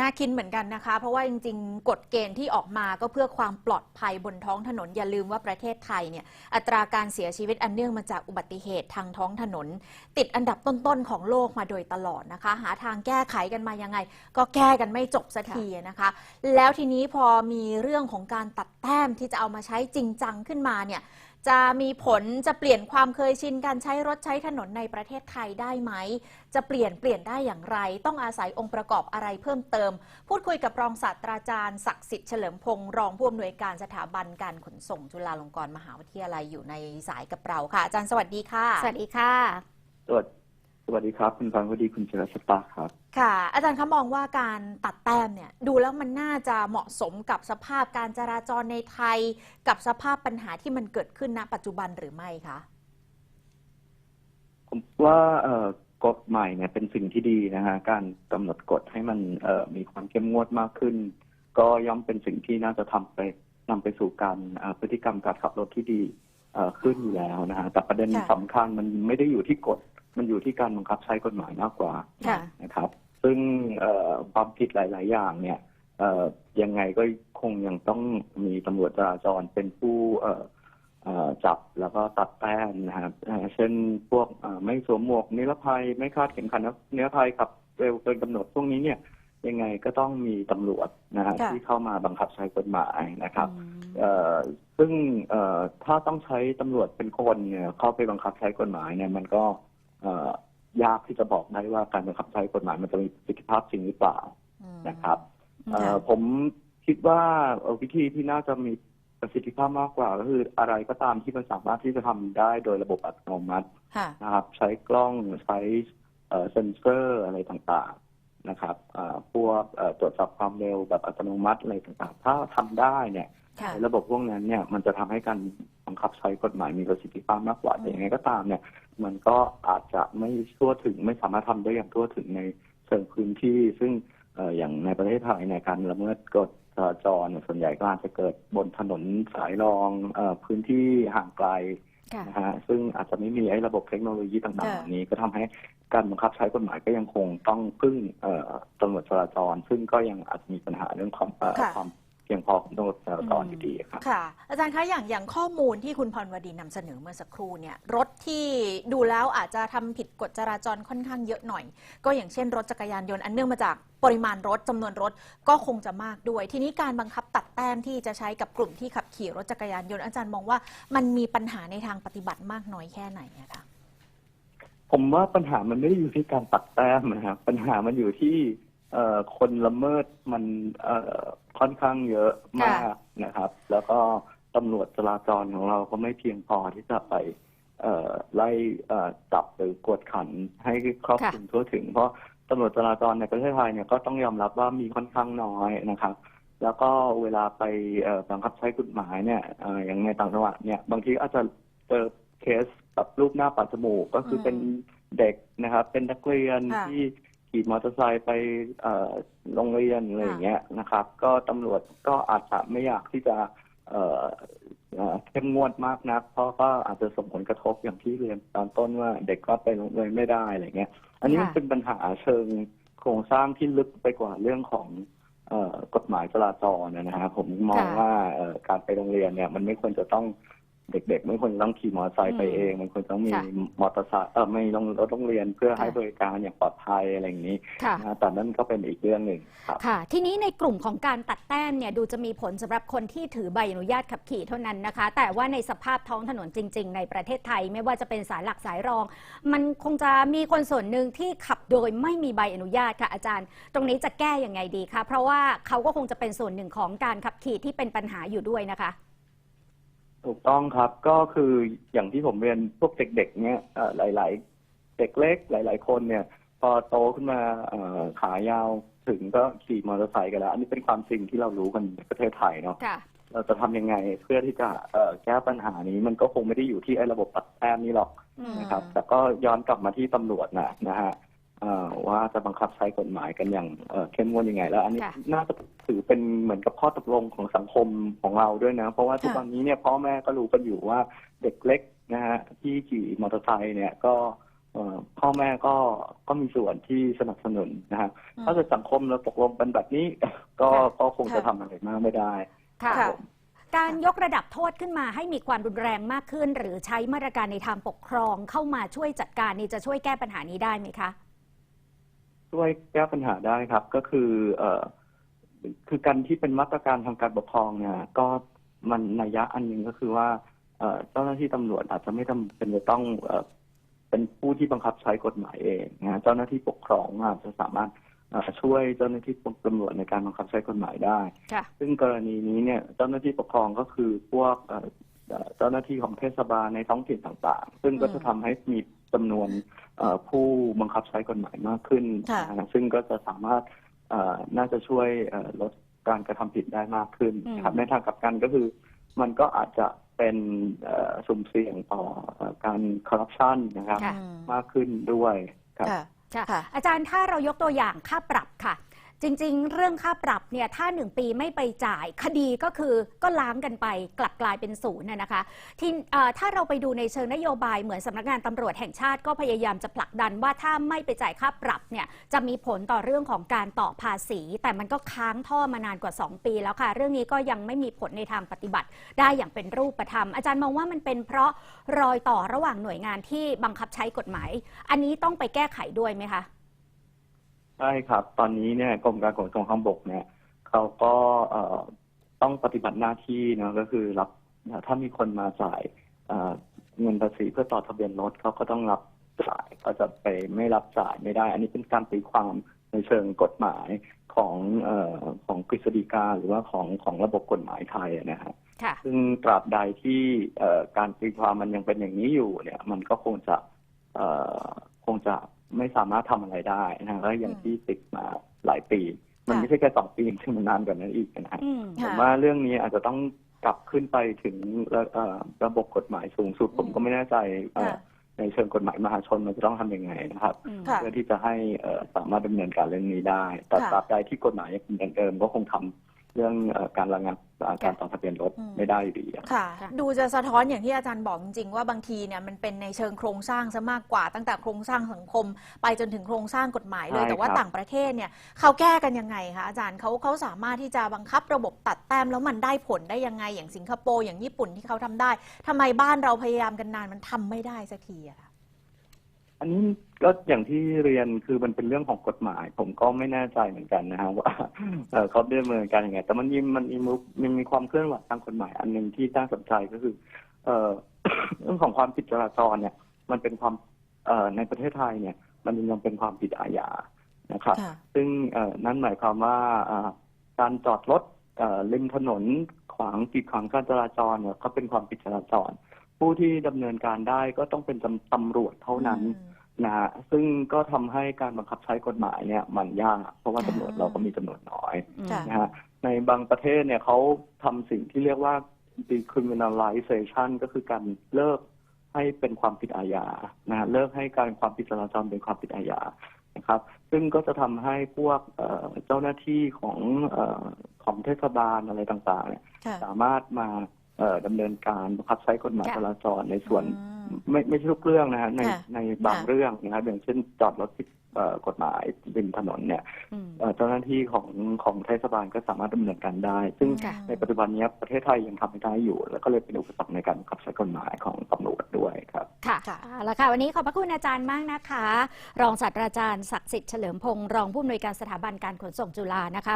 น่าคิดเหมือนกันนะคะ เพราะว่าจริงๆ กฎเกณฑ์ที่ออกมาก็เพื่อความปลอดภัยบนท้องถนน อย่าลืมว่าประเทศไทยเนี่ยอัตราการเสียชีวิตอันเนื่องมาจากอุบัติเหตุทางท้องถนน ติดอันดับต้นๆ ของโลกมาโดยตลอดนะคะ หาทางแก้ไขกันมายังไง ก็แก้กันไม่จบสักทีนะคะ แล้วทีนี้พอมีเรื่องของการตัดแต้มที่จะเอามาใช้จริงจังขึ้นมาเนี่ย จะมีผลจะเปลี่ยนความเคยชินการใช้รถใช้ถนนในประเทศไทยได้ไหม จะเปลี่ยนเปลี่ยนได้อย่างไร ต้องอาศัยองค์ประกอบอะไรเพิ่มเติม พูดคุยกับรองศาสตราจารย์ศักดิ์สิทธิ์เฉลิมพงศ์รองผู้อำนวยการสถาบันการขนส่งจุฬาลงกรณ์มหาวิทยาลัยอยู่ในสายกับเราค่ะ อาจารย์สวัสดีค่ะ สวัสดีค่ะสวัสดี สวัสดีครับ คุณพันวดีคุณเจรสตาครับ ค่ะ อาจารย์คะมองว่าการตัดแต้มเนี่ย ดูแล้วมันน่าจะเหมาะสมกับสภาพการจราจรในไทย กับสภาพปัญหาที่มันเกิดขึ้นณ ปัจจุบันหรือไม่คะผมว่าเอ่อกฎใหม่เนี่ยเป็นสิ่งที่ดีนะฮะการกำหนดกฎให้มันเอ่อมีความเข้มงวดมากขึ้น ก็ย่อมเป็นสิ่งที่น่าจะทำไปนำไปสู่การเอ่อพฤติกรรมการขับรถที่ดีเอ่อ ขึ้นอยู่แล้วนะฮะแต่ประเด็นค่ะสำคัญมันไม่ได้อยู่ที่กฎ มันอยู่ที่การบังคับใช้กฎหมายมากกว่าค่ะนะครับ ซึ่งเอ่อความผิดหลาย ๆ อย่างเนี่ยเอ่อยังไงก็คงยังต้องมีตำรวจจราจรเป็นผู้เอ่อเอ่อจับแล้วก็ตัดแต้มนะครับเอ่อเช่นพวกเอ่อไม่สวมหมวกนิรภัยไม่คาดเข็มขัดนิรภัยขับเร็วเกินกำหนดพวกนี้เนี่ยยังไงก็ต้องมีตำรวจนะฮะค่ะที่เข้ามาบังคับใช้กฎหมายนะครับอืมเอ่อ ซึ่งเอ่อถ้าต้องใช้ตำรวจเป็นคนเนี่ยเข้าไปบังคับใช้กฎหมายเนี่ยมันก็เอ่อยากที่จะบอกได้ว่าการบังคับใช้กฎหมายมันจะมีประสิทธิภาพจริงหรือเปล่าอืมนะครับเอ่อค่ะผมคิดว่าเอ่อวิธีที่น่าจะมีประสิทธิภาพมากกว่า ก็คืออะไรก็ตามที่มันสามารถที่จะทำได้โดยระบบอัตโนมัติค่ะนะครับ ใช้กล้องใช้เอ่อเซนเซอร์อะไรต่างๆนะครับเอ่อพวกเอ่อตรวจสอบความเร็วแบบอัตโนมัติอะไรต่างๆ ถ้าทำได้เนี่ยค่ะ ระบบพวกนั้นเนี่ยมันจะทำให้การบังคับใช้กฎหมายมีประสิทธิภาพมากกว่าอืมแต่ยังไงก็ตามเนี่ย มันก็อาจจะไม่ทั่วถึงไม่สามารถทำได้อย่างทั่วถึงในเชิงพื้นที่ ซึ่งเอ่ออย่างในประเทศไทยในยการละเมิดกฎจราจรเนี่ยส่วนใหญ่ก็อาจจะเกิดบนถนนสายรองเออพื้นที่ห่างไกลค่ะนะฮะซึ่งอาจจะไม่มีไอ้ระบบเทคโนโลยีต่างๆค่ะเหล่านี้ก็ทำให้การบังคับใช้กฎหมายก็ยังคงต้องพึ่งเอ่อตำรวจจราจร ซึ่งก็ยังอาจจะมีปัญหาเรื่องความเอ่อค่ะความเพียงพอของตำรวจ จราจรอยู่ดีครับค่ะ อาจารย์คะอย่างอย่างข้อมูลที่คุณพรวดีนำเสนอเมื่อสักครู่เนี่ยรถที่ดูแล้วอาจจะทำผิดกฎจราจรค่อนข้างเยอะหน่อย ก็อย่างเช่น รถจักรยานยนต์อันเนื่องมาจากปริมาณรถจำนวนรถก็คงจะมากด้วย ทีนี้การบังคับตัดแต้มที่จะใช้กับกลุ่มที่ขับขี่รถจักรยานยนต์อาจารย์มองว่ามันมีปัญหาในทางปฏิบัติมากน้อยแค่ไหนอะคะผมว่าปัญหามันไม่ได้อยู่ที่การตัดแต้มนะครับปัญหามันอยู่ที่เอ่อคนละเมิดมันเอ่อ ค่อนข้างเยอะมากนะครับ แล้วก็ตำรวจจราจรของเราก็ไม่เพียงพอที่จะไปเอ่อไล่เอ่อจับหรือกวดขันให้ครอบคลุมทั่วถึง เพราะตำรวจจราจรในประเทศไทยเนี่ยก็ต้องยอมรับว่ามีค่อนข้างน้อยนะครับ แล้วก็เวลาไปเอ่อบังคับใช้กฎหมายเนี่ยเอ่ออย่างในต่างจังหวัดเนี่ยบางทีอาจจะเจอเคสแบบรูปหน้าปัดจมูกก็คืออมเป็นเด็กนะครับ เป็นนักเรียนค่ะที่ ขี่มอเตอร์ไซค์ไปเอ่อโรงเรียนอะไรอย่างเงี้ยนะครับ ก็ตำรวจก็อาจจะไม่อยากที่จะเอ่อเอ่อเข้มงวดมากนัก เพราะก็อาจจะส่งผลกระทบอย่างที่เรียนตอนต้นว่าเด็กก็ไปโรงเรียนไม่ได้อะไรเงี้ย อันนี้มันค่ะเป็นปัญหาเชิงโครงสร้างที่ลึกไปกว่าเรื่องของเอ่อกฎหมายจราจรนะฮะผมมองค่ะว่าเอ่อการไปโรงเรียนเนี่ย มันไม่ควรจะต้อง เด็กๆไม่ควรจะต้องขี่มอเตอร์ไซค์ไปอืมเองมันควรต้องมีค่ะมอเตอร์ไซค์เออไม่ต้องรถโรงเรียนเพื่อให้ค่ะบริการอย่างปลอดภัยอะไรอย่างนี้ค่ะนะแต่นั่นก็เป็นอีกเรื่องหนึ่งครับค่ะ ทีนี้ในกลุ่มของการตัดแต้มเนี่ยดูจะมีผลสำหรับคนที่ถือใบอนุญาตขับขี่เท่านั้นนะคะ แต่ว่าในสภาพท้องถนนจริง ๆ ในประเทศไทยไม่ว่าจะเป็นสายหลักสายรอง มันคงจะมีคนส่วนหนึ่งที่ขับโดยไม่มีใบอนุญาตค่ะอาจารย์ ตรงนี้จะแก้ยังไงดีคะเพราะว่าเขาก็คงจะเป็นส่วนหนึ่งของการขับขี่ที่เป็นปัญหาอยู่ด้วยนะคะ ถูกต้องครับก็คืออย่างที่ผมเรียนพวกเด็ก ๆ เนี่ยเอ่อหลาย ๆ เด็กเล็ก หลาย ๆ คนเนี่ย พอโตขึ้นมาเอ่อขายาวถึงก็ขี่มอเตอร์ไซค์กันแล้ว อันนี้เป็นความจริงที่เรารู้กันในประเทศไทยเนาะค่ะ เราจะทำยังไงเพื่อที่จะเอ่อแก้ปัญหานี้มันก็คงไม่ได้อยู่ที่ไอ้ระบบตัดแต้มนี้หรอก อืม นะครับแต่ก็ย้อนกลับมาที่ตำรวจนะนะฮะเอ่อ ว่าจะบังคับใช้กฎหมายกันอย่างเอ่อเข้มงวดยังไง แล้ว อันนี้ค่ะน่าจะถือเป็นเหมือนกับข้อตกลงของสังคมของเราด้วยนะ เพราะว่าทุกค่ะวันนี้เนี่ยพ่อแม่ก็รู้กันอยู่ว่าเด็กเล็กนะฮะที่ขี่มอเตอร์ไซค์เนี่ยก็เอ่อพ่อแม่ก็ก็มีส่วนที่สนับสนุนนะฮะอืมถ้าเกิดสังคมเราตกลงกันแบบนี้ ก็ค่ะก็คงจะค่ะทำอะไรมากไม่ได้ค่ะค่ะการยกระดับโทษขึ้นมาให้มีความรุนแรงมากขึ้น หรือใช้มาตรการในทางปกครองเข้ามาช่วยจัดการนี่จะช่วยแก้ปัญหานี้ได้ไหมคะ ช่วยแก้ปัญหาได้ครับ ก็คือเอ่อคือการที่เป็นมาตรการทางการปกครองเนี่ย ก็มันนัยยะอันหนึ่งก็คือว่าเอ่อเจ้าหน้าที่ตำรวจอาจจะไม่จำเป็นจะต้องเอ่อเป็นผู้ที่บังคับใช้กฎหมายเองนะเจ้าหน้าที่ปกครองอาจจะสามารถเอ่อช่วยเจ้าหน้าที่ตำรวจในการบังคับใช้กฎหมายได้ค่ะซึ่งกรณีนี้เนี่ยเจ้าหน้าที่ปกครองก็คือพวกเอ่อเอ่อเจ้าหน้าที่ของเทศบาลในท้องถิ่นต่างๆ ซึ่งก็จะทำให้มี จำนวนเอ่อผู้บังคับใช้กฎหมายมากขึ้นค่ะนะฮะซึ่งก็จะสามารถเอ่อน่าจะช่วยเอ่อลดการกระทำผิดได้มากขึ้นอืมครับในทางกลับกันก็คือมันก็อาจจะเป็นเอ่อสุ่มเสี่ยงต่อเอ่อการคอร์รัปชันนะครับค่ะอืมมากขึ้นด้วยครับค่ะค่ะค่ะอาจารย์ถ้าเรายกตัวอย่างค่าปรับค่ะ จริง ๆ เรื่องค่าปรับเนี่ยถ้าหนึ่งปีไม่ไปจ่ายคดีก็คือก็ล้างกันไปกลับกลายเป็นศูนย์นะนะคะที่ถ้าเราไปดูในเชิงนโยบายเหมือนสำนักงานตำรวจแห่งชาติก็พยายามจะผลักดันว่าถ้าไม่ไปจ่ายค่าปรับเนี่ยจะมีผลต่อเรื่องของการต่อภาษี แต่มันก็ค้างท่อมานานกว่า 2 ปีแล้วค่ะ เรื่องนี้ก็ยังไม่มีผลในทางปฏิบัติ ได้อย่างเป็นรูปธรรม อาจารย์มองว่ามันเป็นเพราะรอยต่อระหว่างหน่วยงานที่บังคับใช้กฎหมาย อันนี้ต้องไปแก้ไขด้วยไหมคะ ใช่ครับ ตอนนี้เนี่ยกรมการขนส่งทางบกเนี่ยเขาก็เอ่อต้องปฏิบัติหน้าที่เนอะก็คือรับถ้ามีคนมาจ่ายเอ่อเงินภาษีเพื่อต่อทะเบียนรถเขาก็ต้องรับจ่ายเขาจะไปไม่รับจ่ายไม่ได้ อันนี้เป็นการตีความในเชิงกฎหมายของเอ่อของกฤษฎีกาหรือว่าของของระบบกฎหมายไทยอะนะฮะค่ะ ซึ่งตราบใดที่เอ่อการตีความมันยังเป็นอย่างนี้อยู่เนี่ย มันก็คงจะเอ่อคงจะ ไม่สามารถทำอะไรได้นะแล้วอย่างอืมที่ติดมาหลายปี มันค่ะไม่ใช่แค่สองปีซึ่งมันนานกว่านั้นอีกนะฮะอืมผค่ะมว่าเรื่องนี้อาจจะต้องกลับขึ้นไปถึงระเอ่อระบบกฎหมายสูงสุด ผมก็ไม่แน่ใจเอ่อค่ะในเชิงกฎหมายมหาชนมันจะต้องทำยังไงนะครับอืมค่ะเพื่อที่จะให้เอ่อสามารถดำเนินการเรื่องนี้ได้ แต่ค่ะตราบใดที่กฎหมายยังเป็นอย่างเดิมก็คงทำ เรื่องเอ่อการระงับเอ่อการต่อทะเบียนรถอืมไม่ได้อยู่ดีอะค่ะค่ะ ดูจะสะท้อนอย่างที่อาจารย์บอกจริงๆว่าบางทีเนี่ยมันเป็นในเชิงโครงสร้างซะมากกว่าตั้งแต่โครงสร้างสังคม ไปจนถึงโครงสร้างกฎหมายเลยใช่แต่ว่าครับต่างประเทศเนี่ยเขาแก้กันยังไงคะอาจารย์เขาเขาสามารถที่จะบังคับระบบตัดแต้มแล้วมันได้ผลได้ยังไง อย่างสิงคโปร์อย่างญี่ปุ่นที่เขาทำได้ทำไมบ้านเราพยายามกันนานมันทำไม่ได้สักทีอะคะ อันนี้ก็อย่างที่เรียนคือมันเป็นเรื่องของกฎหมาย ผมก็ไม่แน่ใจเหมือนกันนะฮะว่าเอ่อเขาดำเนินการยังไง แต่มันมีมันมีมุกมันมีความเคลื่อนไหวทางกฎหมายอันหนึ่งที่น่าสนใจก็คือ เอ่อเรื่องของความผิดจราจรเนี่ย มันเป็นความเอ่อในประเทศไทยเนี่ย มันยังเป็นความผิดอาญานะครับค่ะซึ่งเอ่อนั่นหมายความว่าเอ่อการจอดรถเอ่อริมถนนขวางกีดขวางการจราจรเนี่ยก็เป็นความผิดจราจร ผู้ที่ดำเนินการได้ก็ต้องเป็นตำตำรวจเท่านั้นอืม นะฮะซึ่งก็ทำให้การบังคับใช้กฎหมายเนี่ยมันยาก เพราะว่าอ่าตำรวจเราก็มีจำนวนน้อยค่ะนะฮะในบางประเทศเนี่ยเขาทำสิ่งที่เรียกว่า decriminalization ก็คือการเลิกให้เป็นความผิดอาญานะฮะเลิกให้การความผิดจราจรเป็นความผิดอาญานะครับ ซึ่งก็จะทำให้พวกเอ่อเจ้าหน้าที่ของเอ่อของเทศบาลอะไรต่างๆเนี่ย ค่ะ สามารถมาเอ่อ ดำเนินการบังคับใช้กฎหมายค่ะจราจรในส่วนอืมไม่ไม่ใช่ทุกเรื่องนะฮะในค่ะในบางค่ะเรื่องนะครับอย่างเช่นจอดรถผิดเอ่อกฎหมายริมถนนเนี่ยอืมเอ่อเจ้าหน้าที่ของของเทศบาลก็สามารถดำเนินการได้ ซึ่งค่ะในปัจจุบันนี้ประเทศไทยยังทำไม่ได้อยู่ แล้วก็เลยเป็นอุปสรรคในการบังคับใช้กฎหมายของตำรวจด้วยครับค่ะค่ะเอาละค่ะวันนี้ขอบพระคุณอาจารย์มากนะคะ รองศาสตราจารย์ศักดิ์สิทธิ์เฉลิมพงศ์รองผู้อำนวยการสถาบันการขนส่งจุฬานะคะ